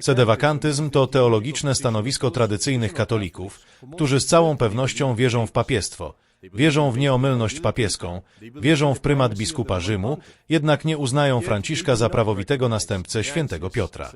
Sedewakantyzm to teologiczne stanowisko tradycyjnych katolików, którzy z całą pewnością wierzą w papiestwo, wierzą w nieomylność papieską, wierzą w prymat biskupa Rzymu, jednak nie uznają Franciszka za prawowitego następcę świętego Piotra.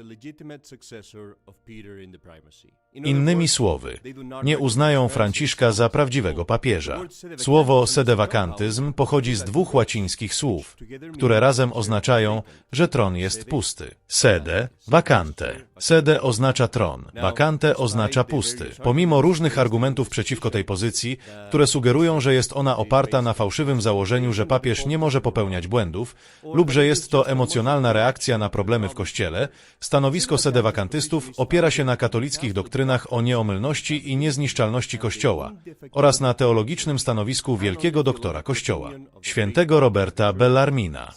Innymi słowy, nie uznają Franciszka za prawdziwego papieża. Słowo sedewakantyzm pochodzi z dwóch łacińskich słów, które razem oznaczają, że tron jest pusty. Sede, vacante. Sede oznacza tron, vacante oznacza pusty. Pomimo różnych argumentów przeciwko tej pozycji, które sugerują, że jest ona oparta na fałszywym założeniu, że papież nie może popełniać błędów, lub że jest to emocjonalna reakcja na problemy w Kościele, stanowisko sedewakantystów opiera się na katolickich doktrynach o nieomylności i niezniszczalności Kościoła oraz na teologicznym stanowisku wielkiego doktora Kościoła, świętego Roberta Bellarmina.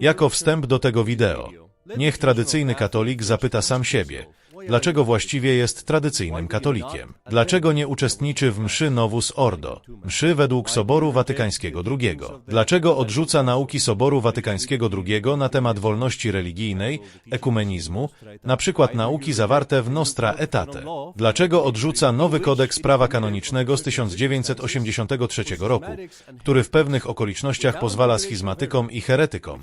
Jako wstęp do tego wideo, niech tradycyjny katolik zapyta sam siebie, dlaczego właściwie jest tradycyjnym katolikiem? Dlaczego nie uczestniczy w mszy Novus Ordo, mszy według Soboru Watykańskiego II? Dlaczego odrzuca nauki Soboru Watykańskiego II na temat wolności religijnej, ekumenizmu, na przykład nauki zawarte w Nostra Aetate? Dlaczego odrzuca nowy kodeks prawa kanonicznego z 1983 roku, który w pewnych okolicznościach pozwala schizmatykom i heretykom,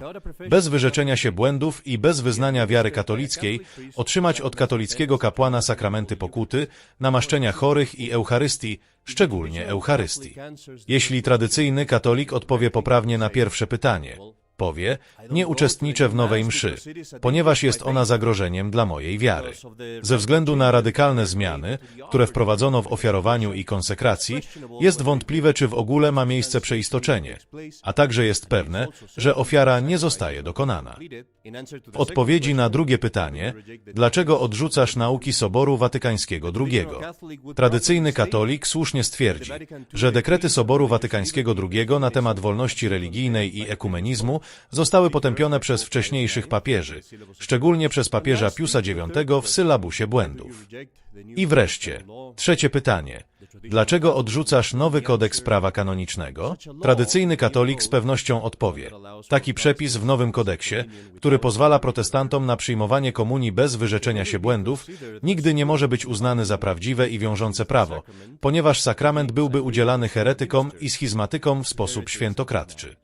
bez wyrzeczenia się błędów i bez wyznania wiary katolickiej, otrzymać od katolickiego kapłana sakramenty pokuty, namaszczenia chorych i Eucharystii, szczególnie Eucharystii. Jeśli tradycyjny katolik odpowie poprawnie na pierwsze pytanie, powie, nie uczestniczę w nowej mszy, ponieważ jest ona zagrożeniem dla mojej wiary. Ze względu na radykalne zmiany, które wprowadzono w ofiarowaniu i konsekracji, jest wątpliwe, czy w ogóle ma miejsce przeistoczenie, a także jest pewne, że ofiara nie zostaje dokonana. W odpowiedzi na drugie pytanie, dlaczego odrzucasz nauki Soboru Watykańskiego II? Tradycyjny katolik słusznie stwierdzi, że dekrety Soboru Watykańskiego II na temat wolności religijnej i ekumenizmu zostały potępione przez wcześniejszych papieży, szczególnie przez papieża Piusa IX w sylabusie błędów. I wreszcie, trzecie pytanie. Dlaczego odrzucasz nowy kodeks prawa kanonicznego? Tradycyjny katolik z pewnością odpowie. Taki przepis w nowym kodeksie, który pozwala protestantom na przyjmowanie komunii bez wyrzeczenia się błędów, nigdy nie może być uznany za prawdziwe i wiążące prawo, ponieważ sakrament byłby udzielany heretykom i schizmatykom w sposób świętokradczy.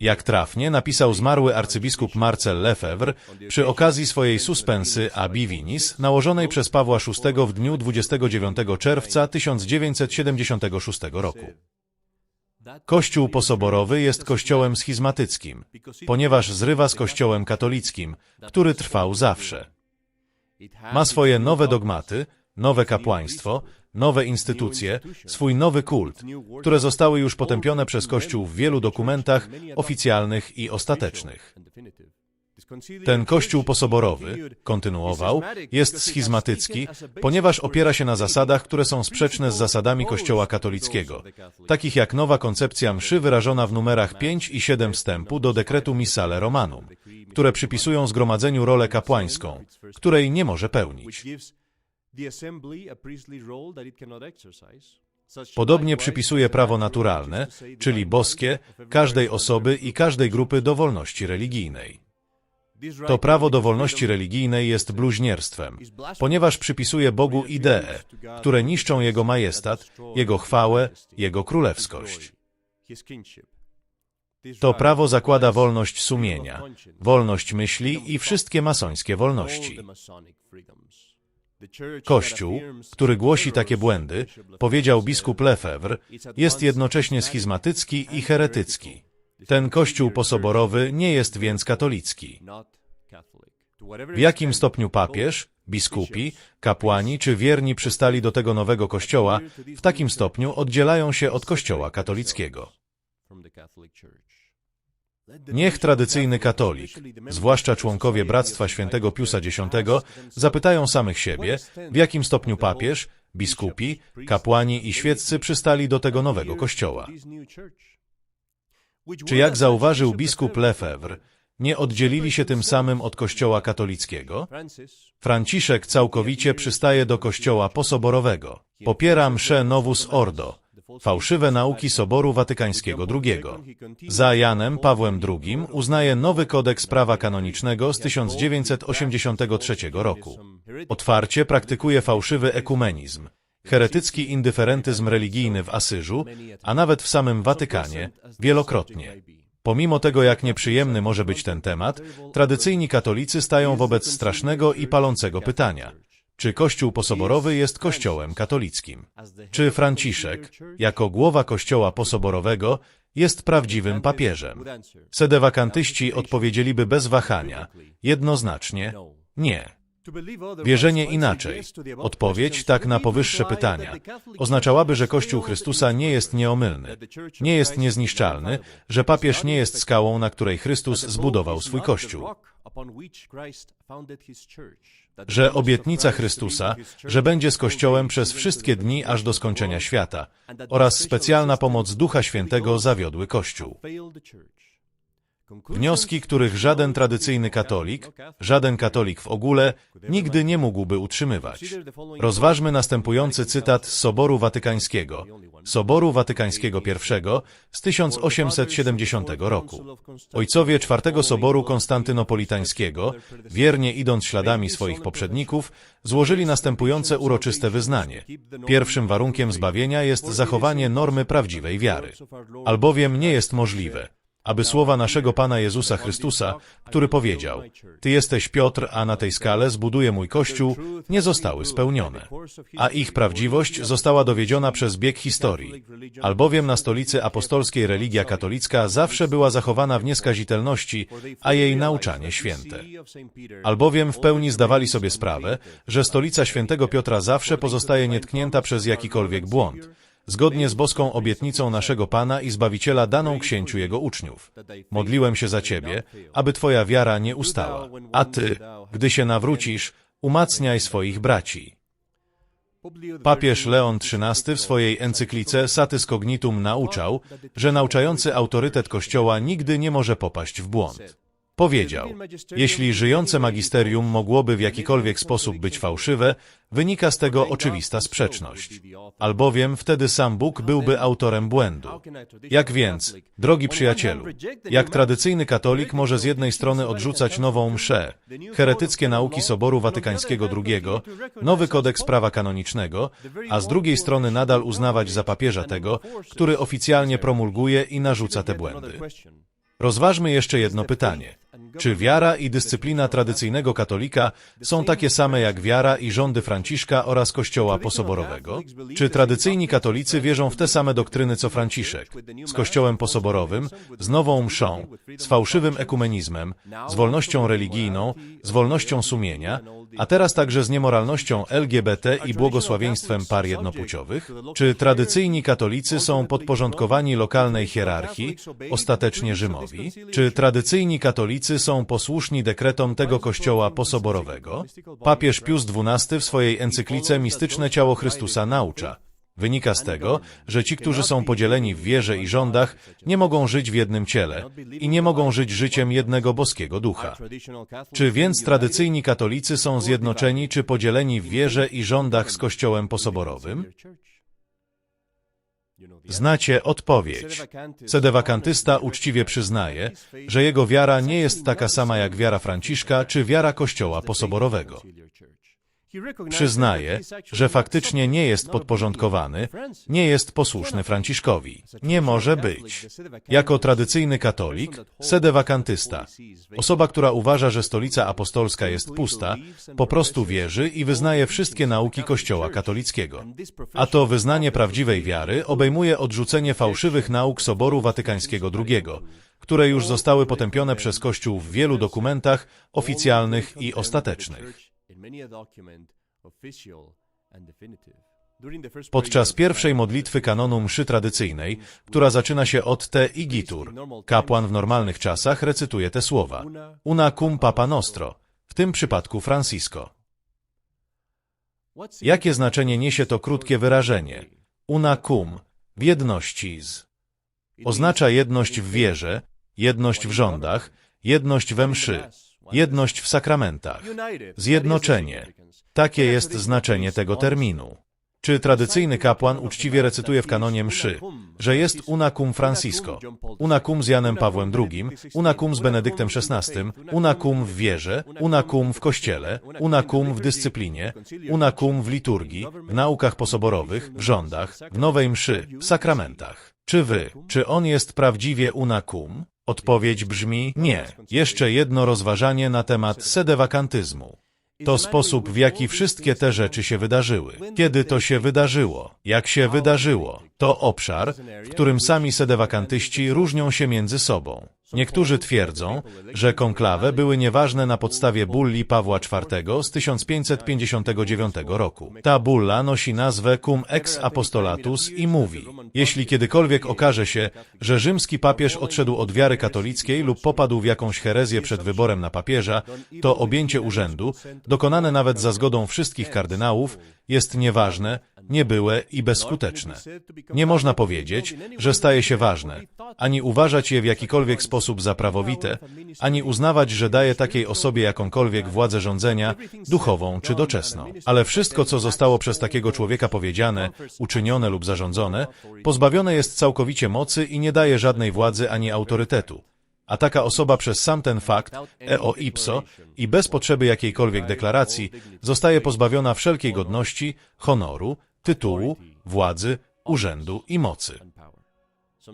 Jak trafnie napisał zmarły arcybiskup Marcel Lefebvre przy okazji swojej suspensy a Bivinis nałożonej przez Pawła VI w dniu 29 czerwca 1976 roku. Kościół posoborowy jest kościołem schizmatyckim, ponieważ zrywa z kościołem katolickim, który trwał zawsze. Ma swoje nowe dogmaty, nowe kapłaństwo, nowe instytucje, swój nowy kult, które zostały już potępione przez Kościół w wielu dokumentach oficjalnych i ostatecznych. Ten kościół posoborowy, kontynuował, jest schizmatycki, ponieważ opiera się na zasadach, które są sprzeczne z zasadami Kościoła katolickiego, takich jak nowa koncepcja mszy wyrażona w numerach 5 i 7 wstępu do dekretu Missale Romanum, które przypisują zgromadzeniu rolę kapłańską, której nie może pełnić. Podobnie przypisuje prawo naturalne, czyli boskie, każdej osoby i każdej grupy do wolności religijnej. To prawo do wolności religijnej jest bluźnierstwem, ponieważ przypisuje Bogu idee, które niszczą Jego majestat, Jego chwałę, Jego królewskość. To prawo zakłada wolność sumienia, wolność myśli i wszystkie masońskie wolności. Kościół, który głosi takie błędy, powiedział biskup Lefebvre, jest jednocześnie schizmatycki i heretycki. Ten kościół posoborowy nie jest więc katolicki. W jakim stopniu papież, biskupi, kapłani czy wierni przystali do tego nowego kościoła, w takim stopniu oddzielają się od kościoła katolickiego. Niech tradycyjny katolik, zwłaszcza członkowie Bractwa Świętego Piusa X, zapytają samych siebie, w jakim stopniu papież, biskupi, kapłani i świeccy przystali do tego nowego kościoła. Czy jak zauważył biskup Lefebvre, nie oddzielili się tym samym od kościoła katolickiego? Franciszek całkowicie przystaje do kościoła posoborowego. Popiera mszę Novus Ordo, fałszywe nauki Soboru Watykańskiego II. Za Janem Pawłem II uznaje nowy kodeks prawa kanonicznego z 1983 roku. Otwarcie praktykuje fałszywy ekumenizm, heretycki indyferentyzm religijny w Asyżu, a nawet w samym Watykanie, wielokrotnie. Pomimo tego, jak nieprzyjemny może być ten temat, tradycyjni katolicy stają wobec strasznego i palącego pytania. Czy Kościół posoborowy jest Kościołem katolickim? Czy Franciszek, jako głowa Kościoła posoborowego, jest prawdziwym papieżem? Sedewakantyści odpowiedzieliby bez wahania, jednoznacznie nie. Wierzenie inaczej. Odpowiedź tak na powyższe pytania oznaczałaby, że Kościół Chrystusa nie jest nieomylny, nie jest niezniszczalny, że papież nie jest skałą, na której Chrystus zbudował swój Kościół, że obietnica Chrystusa, że będzie z Kościołem przez wszystkie dni aż do skończenia świata oraz specjalna pomoc Ducha Świętego zawiodły Kościół. Wnioski, których żaden tradycyjny katolik, żaden katolik w ogóle, nigdy nie mógłby utrzymywać. Rozważmy następujący cytat z Soboru Watykańskiego, Soboru Watykańskiego I z 1870 roku. Ojcowie czwartego Soboru Konstantynopolitańskiego, wiernie idąc śladami swoich poprzedników, złożyli następujące uroczyste wyznanie. Pierwszym warunkiem zbawienia jest zachowanie normy prawdziwej wiary. Albowiem nie jest możliwe, aby słowa naszego Pana Jezusa Chrystusa, który powiedział: Ty jesteś Piotr, a na tej skale zbuduję mój kościół, nie zostały spełnione. A ich prawdziwość została dowiedziona przez bieg historii. Albowiem na stolicy apostolskiej religia katolicka zawsze była zachowana w nieskazitelności, a jej nauczanie święte. Albowiem w pełni zdawali sobie sprawę, że stolica świętego Piotra zawsze pozostaje nietknięta przez jakikolwiek błąd zgodnie z boską obietnicą naszego Pana i Zbawiciela daną księciu jego uczniów. Modliłem się za Ciebie, aby Twoja wiara nie ustała, a Ty, gdy się nawrócisz, umacniaj swoich braci. Papież Leon XIII w swojej encyklice Satis Cognitum nauczał, że nauczający autorytet Kościoła nigdy nie może popaść w błąd. Powiedział, jeśli żyjące magisterium mogłoby w jakikolwiek sposób być fałszywe, wynika z tego oczywista sprzeczność. Albowiem wtedy sam Bóg byłby autorem błędu. Jak więc, drogi przyjacielu, jak tradycyjny katolik może z jednej strony odrzucać nową mszę, heretyckie nauki Soboru Watykańskiego II, nowy kodeks prawa kanonicznego, a z drugiej strony nadal uznawać za papieża tego, który oficjalnie promulguje i narzuca te błędy. Rozważmy jeszcze jedno pytanie. Czy wiara i dyscyplina tradycyjnego katolika są takie same jak wiara i rządy Franciszka oraz Kościoła posoborowego? Czy tradycyjni katolicy wierzą w te same doktryny co Franciszek? Z Kościołem posoborowym, z nową mszą, z fałszywym ekumenizmem, z wolnością religijną, z wolnością sumienia, a teraz także z niemoralnością LGBT i błogosławieństwem par jednopłciowych? Czy tradycyjni katolicy są podporządkowani lokalnej hierarchii, ostatecznie Rzymowi? Czy tradycyjni katolicy są posłuszni dekretom tego kościoła posoborowego? Papież Pius XII w swojej encyklice Mistyczne Ciało Chrystusa naucza. Wynika z tego, że ci, którzy są podzieleni w wierze i rządach, nie mogą żyć w jednym ciele i nie mogą żyć życiem jednego boskiego ducha. Czy więc tradycyjni katolicy są zjednoczeni czy podzieleni w wierze i rządach z Kościołem posoborowym? Znacie odpowiedź. Sedewakantysta uczciwie przyznaje, że jego wiara nie jest taka sama jak wiara Franciszka czy wiara Kościoła posoborowego. Przyznaje, że faktycznie nie jest podporządkowany, nie jest posłuszny Franciszkowi. Nie może być. Jako tradycyjny katolik, sedewakantysta, osoba, która uważa, że stolica apostolska jest pusta, po prostu wierzy i wyznaje wszystkie nauki Kościoła katolickiego. A to wyznanie prawdziwej wiary obejmuje odrzucenie fałszywych nauk Soboru Watykańskiego II, które już zostały potępione przez Kościół w wielu dokumentach oficjalnych i ostatecznych. Podczas pierwszej modlitwy kanonu mszy tradycyjnej, która zaczyna się od te igitur, kapłan w normalnych czasach recytuje te słowa. Una cum papa nostro, w tym przypadku Francisco. Jakie znaczenie niesie to krótkie wyrażenie? Una cum, w jedności z. Oznacza jedność w wierze, jedność w rządach, jedność we mszy, jedność w sakramentach, zjednoczenie. Takie jest znaczenie tego terminu. Czy tradycyjny kapłan uczciwie recytuje w kanonie mszy, że jest una cum Francisco, una cum z Janem Pawłem II, una cum z Benedyktem XVI, una cum w wierze, una cum w kościele, una cum w dyscyplinie, una cum w liturgii, w naukach posoborowych, w rządach, w nowej mszy, w sakramentach? Czy wy, czy on jest prawdziwie una cum? Odpowiedź brzmi nie. Jeszcze jedno rozważanie na temat sedewakantyzmu. To sposób, w jaki wszystkie te rzeczy się wydarzyły. Kiedy to się wydarzyło? Jak się wydarzyło? To obszar, w którym sami sedewakantyści różnią się między sobą. Niektórzy twierdzą, że konklawe były nieważne na podstawie bulli Pawła IV z 1559 roku. Ta bulla nosi nazwę Cum ex apostolatus i mówi, jeśli kiedykolwiek okaże się, że rzymski papież odszedł od wiary katolickiej lub popadł w jakąś herezję przed wyborem na papieża, to objęcie urzędu, dokonane nawet za zgodą wszystkich kardynałów, jest nieważne, niebyłe i bezskuteczne. Nie można powiedzieć, że staje się ważne, ani uważać je w jakikolwiek sposób za prawowite, ani uznawać, że daje takiej osobie jakąkolwiek władzę rządzenia, duchową czy doczesną. Ale wszystko, co zostało przez takiego człowieka powiedziane, uczynione lub zarządzone, pozbawione jest całkowicie mocy i nie daje żadnej władzy ani autorytetu. A taka osoba przez sam ten fakt, eo ipso, i bez potrzeby jakiejkolwiek deklaracji, zostaje pozbawiona wszelkiej godności, honoru, tytułu, władzy, urzędu i mocy.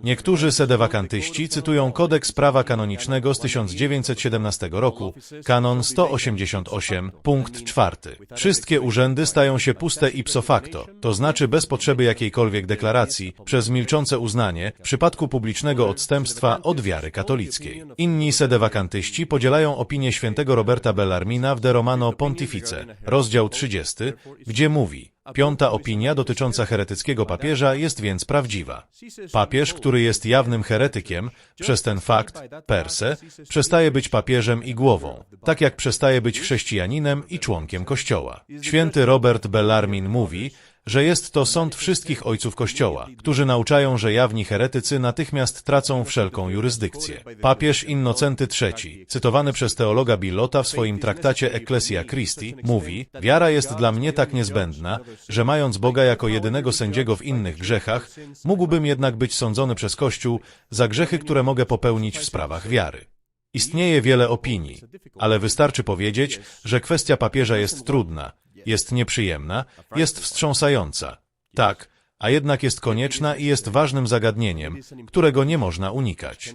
Niektórzy sedewakantyści cytują kodeks prawa kanonicznego z 1917 roku, kanon 188, punkt 4. Wszystkie urzędy stają się puste ipso facto, to znaczy bez potrzeby jakiejkolwiek deklaracji, przez milczące uznanie, w przypadku publicznego odstępstwa od wiary katolickiej. Inni sedewakantyści podzielają opinię świętego Roberta Bellarmina w De Romano Pontifice, rozdział 30, gdzie mówi, Piąta opinia dotycząca heretyckiego papieża jest więc prawdziwa. Papież, który jest jawnym heretykiem, przez ten fakt, per se, przestaje być papieżem i głową, tak jak przestaje być chrześcijaninem i członkiem Kościoła. Święty Robert Bellarmin mówi, że jest to sąd wszystkich ojców Kościoła, którzy nauczają, że jawni heretycy natychmiast tracą wszelką jurysdykcję. Papież Innocenty III, cytowany przez teologa Billota w swoim traktacie Ecclesia Christi, mówi, wiara jest dla mnie tak niezbędna, że mając Boga jako jedynego sędziego w innych grzechach, mógłbym jednak być sądzony przez Kościół za grzechy, które mogę popełnić w sprawach wiary. Istnieje wiele opinii, ale wystarczy powiedzieć, że kwestia papieża jest trudna, jest nieprzyjemna, jest wstrząsająca. Tak, a jednak jest konieczna i jest ważnym zagadnieniem, którego nie można unikać.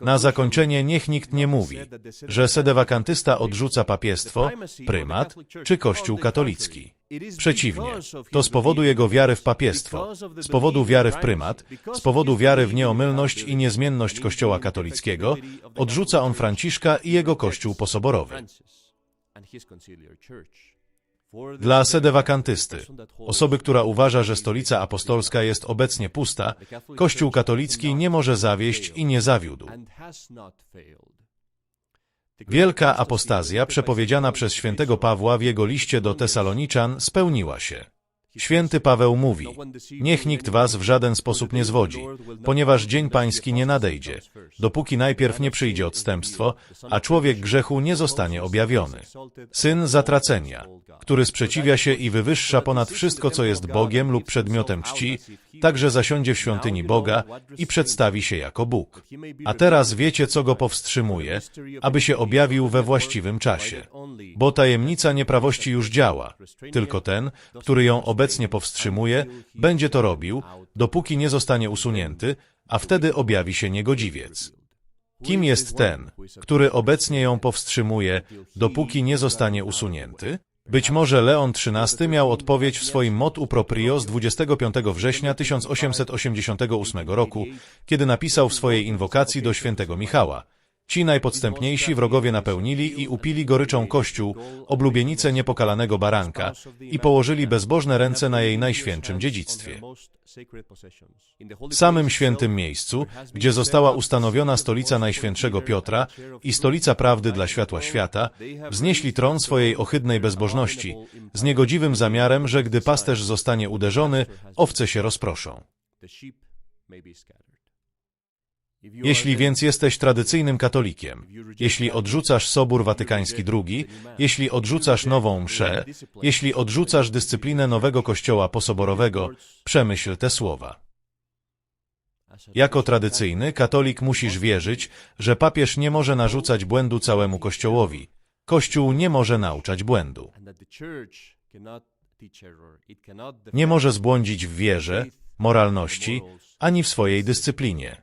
Na zakończenie niech nikt nie mówi, że sedewakantysta odrzuca papiestwo, prymat czy kościół katolicki. Przeciwnie, to z powodu jego wiary w papiestwo, z powodu wiary w prymat, z powodu wiary w nieomylność i niezmienność kościoła katolickiego, odrzuca on Franciszka i jego kościół posoborowy. Dla sedewakantysty, osoby, która uważa, że stolica apostolska jest obecnie pusta, Kościół katolicki nie może zawieść i nie zawiódł. Wielka apostazja przepowiedziana przez świętego Pawła w jego liście do Tesaloniczan spełniła się. Święty Paweł mówi, niech nikt was w żaden sposób nie zwodzi, ponieważ dzień pański nie nadejdzie, dopóki najpierw nie przyjdzie odstępstwo, a człowiek grzechu nie zostanie objawiony. Syn zatracenia, który sprzeciwia się i wywyższa ponad wszystko, co jest Bogiem lub przedmiotem czci, także zasiądzie w świątyni Boga i przedstawi się jako Bóg. A teraz wiecie, co go powstrzymuje, aby się objawił we właściwym czasie. Bo tajemnica nieprawości już działa, tylko ten, który ją obecnie powstrzymuje, będzie to robił, dopóki nie zostanie usunięty, a wtedy objawi się niegodziwiec. Kim jest ten, który obecnie ją powstrzymuje, dopóki nie zostanie usunięty? Być może Leon XIII miał odpowiedź w swoim motu proprio z 25 września 1888 roku, kiedy napisał w swojej inwokacji do świętego Michała. Ci najpodstępniejsi wrogowie napełnili i upili goryczą kościół, oblubienicę niepokalanego baranka i położyli bezbożne ręce na jej najświętszym dziedzictwie. W samym świętym miejscu, gdzie została ustanowiona stolica Najświętszego Piotra i stolica prawdy dla światła świata, wznieśli tron swojej ohydnej bezbożności, z niegodziwym zamiarem, że gdy pasterz zostanie uderzony, owce się rozproszą. Jeśli więc jesteś tradycyjnym katolikiem, jeśli odrzucasz Sobór Watykański II, jeśli odrzucasz nową mszę, jeśli odrzucasz dyscyplinę nowego kościoła posoborowego, przemyśl te słowa. Jako tradycyjny katolik musisz wierzyć, że papież nie może narzucać błędu całemu kościołowi. Kościół nie może nauczać błędu. Nie może zbłądzić w wierze, moralności, ani w swojej dyscyplinie.